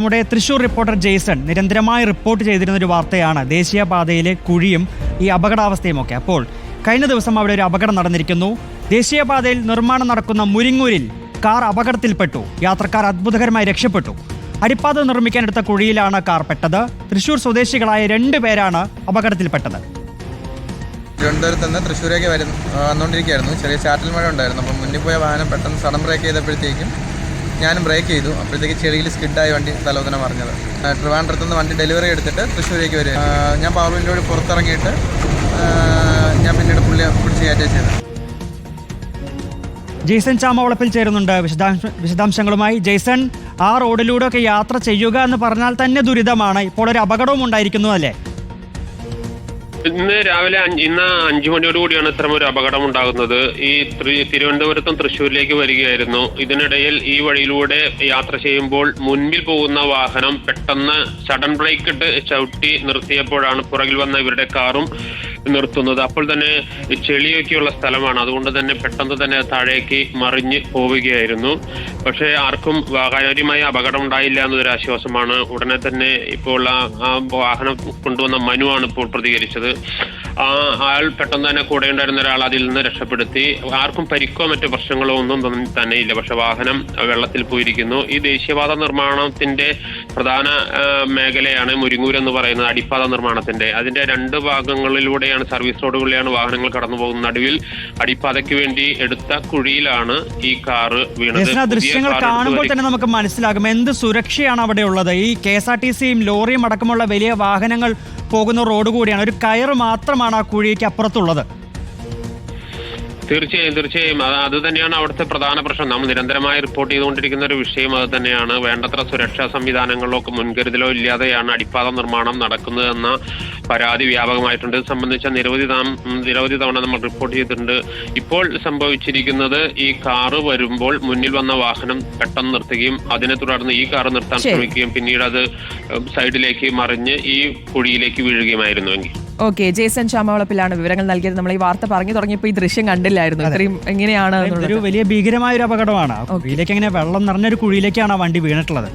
നമ്മുടെ തൃശൂർ റിപ്പോർട്ടർ ജെയ്സൺ നിരന്തരമായി റിപ്പോർട്ട് ചെയ്തിരുന്ന ഒരു വാർത്തയാണ് ദേശീയപാതയിലെ കുഴിയും ഈ അപകടാവസ്ഥയും ഒക്കെ. അപ്പോൾ കഴിഞ്ഞ ദിവസം അവിടെ ഒരു അപകടം നടന്നിരിക്കുന്നു. ദേശീയപാതയിൽ നിർമ്മാണം നടക്കുന്ന മുരിങ്ങൂരിൽ കാർ അപകടത്തിൽപ്പെട്ടു. യാത്രക്കാർ അത്ഭുതകരമായി രക്ഷപ്പെട്ടു. അടിപ്പാത നിർമ്മിക്കാനെടുത്ത കുഴിയിലാണ് കാർ പെട്ടത്. തൃശൂർ സ്വദേശികളായ രണ്ടു പേരാണ് അപകടത്തിൽപ്പെട്ടത്. തിരുവനന്തപുരത്ത് നിന്ന് തൃശ്ശൂരേക്ക് വരുന്ന വന്നുകൊണ്ടിരിക്കുകയായിരുന്നു. ചെറിയ ചാറ്റൽ മഴ ഉണ്ടായിരുന്നു. അപ്പം മുന്നിൽ പോയ വാഹനം പെട്ടെന്ന് സഡൻ ബ്രേക്ക് ചെയ്തപ്പോഴത്തേക്കും ഞാനും ബ്രേക്ക് ചെയ്തു. അപ്പോഴത്തേക്ക് ചെളിയിൽ സ്കിഡായി വണ്ടി തലോദന മറിഞ്ഞത് ട്രിവാൻഡ്രത്തു നിന്ന് വണ്ടി ഡെലിവറി എടുത്തിട്ട് തൃശ്ശൂരേക്ക് വരിക ഞാൻ വിൻഡോയിൽ പുറത്തിറങ്ങിയിട്ട് ഞാൻ പിന്നീട് പുള്ളി പിടിച്ച് കയറ്റുക ചെയ്തത്. ജെയ്സൺ ചാമവളപ്പിൽ ചേരുന്നുണ്ട്. വിശദാംശ വിശദാംശങ്ങളുമായി ജെയ്സൺ ആ റോഡിലൂടെ ഒക്കെ യാത്ര ചെയ്യുക എന്ന് പറഞ്ഞാൽ തന്നെ ദുരിതമാണ്. ഇപ്പോൾ ഒരു അപകടവും ഉണ്ടായിരിക്കുന്നു അല്ലേ? ഇന്ന് രാവിലെ ഇന്ന് അഞ്ചു മണിയോട് കൂടിയാണ് ഇത്തരം ഒരു അപകടം ഉണ്ടാകുന്നത്. ഈ ത്രി- തിരുവനന്തപുരത്തും തൃശ്ശൂരിലേക്ക് വരികയായിരുന്നു. ഇതിനിടയിൽ ഈ വഴിയിലൂടെ യാത്ര ചെയ്യുമ്പോൾ മുൻപിൽ പോകുന്ന വാഹനം പെട്ടെന്ന് സഡൻ ബ്രേക്ക് ഇട്ട് ചവിട്ടി നിർത്തിയപ്പോഴാണ് പുറകിൽ വന്ന ഇവരുടെ കാറും നിർത്തുന്നത്. അപ്പോൾ തന്നെ ചെളിയൊക്കെയുള്ള സ്ഥലമാണ്. അതുകൊണ്ട് തന്നെ പെട്ടെന്ന് തന്നെ താഴേക്ക് മറിഞ്ഞ് പോവുകയായിരുന്നു. പക്ഷേ ആർക്കും കാര്യമായ അപകടം ഉണ്ടായില്ല എന്നൊരു ആശ്വാസമാണ് ഉടനെ തന്നെ ഇപ്പോൾ ആ വാഹനം കൊണ്ടുവന്ന മനുവാണ് ഇപ്പോൾ പ്രതികരിച്ചത്. ആ ആൾ പെട്ടെന്ന് തന്നെ കൂടെ ഉണ്ടായിരുന്ന ഒരാൾ അതിൽ നിന്ന് രക്ഷപ്പെടുത്തി. ആർക്കും പരിക്കോ മറ്റു പ്രശ്നങ്ങളോ ഒന്നും തന്നെ- ഇല്ല. പക്ഷെ വാഹനം വെള്ളത്തിൽ പോയിരിക്കുന്നു. ഈ ദേശീയപാത നിർമ്മാണത്തിന്റെ പ്രധാന മേഖലയാണ് മുരിങ്ങൂർ എന്ന് പറയുന്നത് അടിപ്പാത നിർമ്മാണത്തിന്റെ അതിന്റെ രണ്ട് ഭാഗങ്ങളിലൂടെയാണ് സർവീസ് റോഡുകളിലാണ് വാഹനങ്ങൾ കടന്നു പോകുന്നത്. നടുവിൽ അടിപ്പാതയ്ക്ക് വേണ്ടി എടുത്ത കുഴിയിലാണ് ഈ കാറ് വീണത്. ദൃശ്യങ്ങൾ കാണുമ്പോൾ തന്നെ നമുക്ക് മനസ്സിലാകും എന്ത് സുരക്ഷയാണ് അവിടെ ഉള്ളത്. ഈ കെ എസ് ആർ ടി സിയും ലോറിയും അടക്കമുള്ള വലിയ വാഹനങ്ങൾ പോകുന്ന റോഡ് കൂടിയാണ്. ഒരു കയർ മാത്രമാണ് ആ കുഴിക്ക് അപ്പുറത്തുള്ളത്. തീർച്ചയായും തീർച്ചയായും. അത് അത് തന്നെയാണ് അവിടുത്തെ പ്രധാന പ്രശ്നം. നമ്മൾ നിരന്തരമായി റിപ്പോർട്ട് ചെയ്തുകൊണ്ടിരിക്കുന്ന ഒരു വിഷയം അത് തന്നെയാണ്. വേണ്ടത്ര സുരക്ഷാ സംവിധാനങ്ങളോ ഒക്കെ മുൻകരുതലോ ഇല്ലാതെയാണ് അടിപ്പാത നിർമ്മാണം നടക്കുന്നത് എന്ന പരാതി വ്യാപകമായിട്ടുണ്ട്. ഇത് സംബന്ധിച്ച നിരവധി നിരവധി തവണ നമ്മൾ റിപ്പോർട്ട് ചെയ്തിട്ടുണ്ട്. ഇപ്പോൾ സംഭവിച്ചിരിക്കുന്നത് ഈ കാറ് വരുമ്പോൾ മുന്നിൽ വന്ന വാഹനം പെട്ടെന്ന് നിർത്തുകയും അതിനെ തുടർന്ന് ഈ കാറ് നിർത്താൻ ശ്രമിക്കുകയും പിന്നീട് അത് സൈഡിലേക്ക് മറിഞ്ഞ് ഈ കുഴിയിലേക്ക് വീഴുകയുമായിരുന്നുവെങ്കിൽ ഓക്കെ ജേസൺ ചാമവളപ്പിലാണ് വിവരങ്ങൾ നൽകിയത്. നമ്മൾ ഈ വാർത്ത പറഞ്ഞു തുടങ്ങിയപ്പോൾ ഈ ദൃശ്യം കണ്ടില്ലായിരുന്നു. ഇത്രയും എങ്ങനെയാണ് ഒരു വലിയ ഭീകരമായ ഒരു അപകടമാണ്. കുഴിയിലേക്ക് അങ്ങനെ വെള്ളം നിറഞ്ഞൊരു കുഴിയിലേക്കാണ് ആ വണ്ടി വീണിട്ടുള്ളത്.